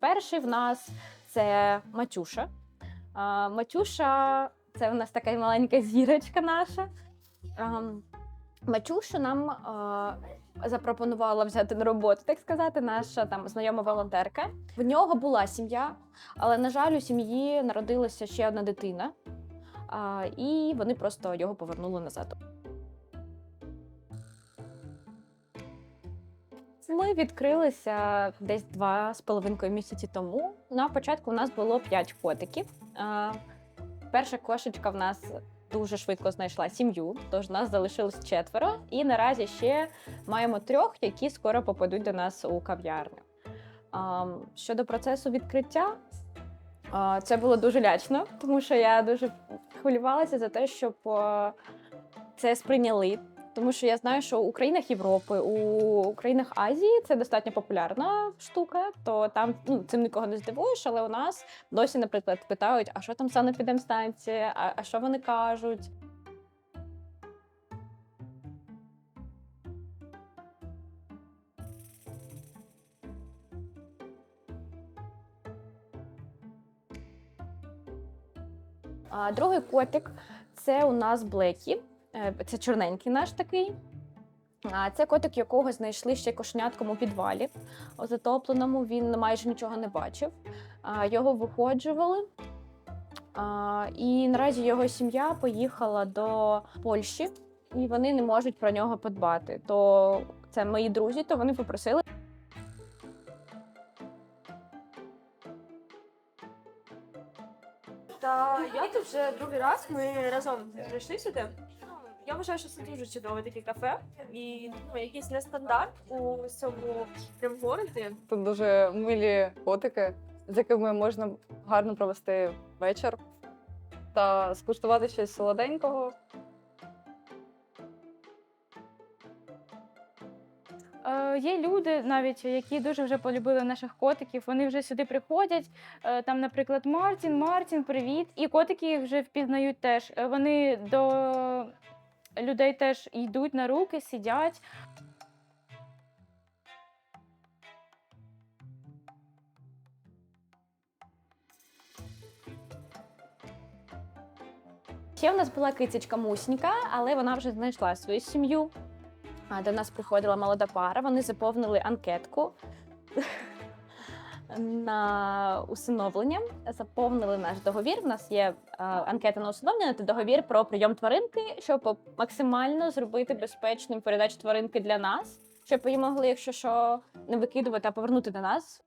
Перший в нас це Матюша. Матюша це в нас така маленька зірочка наша. Матюшу нам запропонувала взяти на роботу, так сказати, наша там знайома волонтерка. В нього була сім'я, але, на жаль, у сім'ї народилася ще одна дитина, і вони просто його повернули назад. Ми відкрилися десь два з половинкою місяці тому. На початку у нас було п'ять котиків. Перша кошечка в нас дуже швидко знайшла сім'ю, тож нас залишилось четверо. І наразі ще маємо трьох, які скоро попадуть до нас у кав'ярню. Щодо процесу відкриття, це було дуже лячно, тому що я дуже хвилювалася за те, щоб це сприйняли. Тому що я знаю, що у країнах Європи, у країнах Азії це достатньо популярна штука, то там ну, цим нікого не здивуєш, але у нас досі, наприклад, питають, а що там санепідемстанція, а, а що вони кажуть. А другий котик це у нас Блекі. Е, Це чорненький наш такий. А це котик, якого знайшли ще кошенятком у підвалі о, затопленому. Він майже нічого не бачив. Його виходжували. І наразі його сім'я поїхала до Польщі, і вони не можуть про нього подбати. То це мої друзі, то вони попросили. Та я тут вже другий раз. Ми разом прийшли сюди. Я вважаю, що це дуже чудове таке кафе і ну, якийсь нестандарт у цьому прям городі. Тут дуже милі котики, з якими можна гарно провести вечір та скуштувати щось солоденького. Е, Є люди, навіть які дуже вже полюбили наших котиків. Вони вже сюди приходять. е, Там, наприклад, Мартін, Мартін, привіт. І котики їх вже впізнають теж. Е, Вони до людей теж йдуть на руки, сидять. Ще в нас була кицечка Мусінька, але вона вже знайшла свою сім'ю. До нас приходила молода пара. Вони заповнили анкетку на усиновлення, заповнили наш договір. У нас є е, анкета на усиновлення та договір про прийом тваринки, щоб максимально зробити безпечним передачу тваринки для нас, щоб її могли, якщо що, не викидувати, а повернути до нас.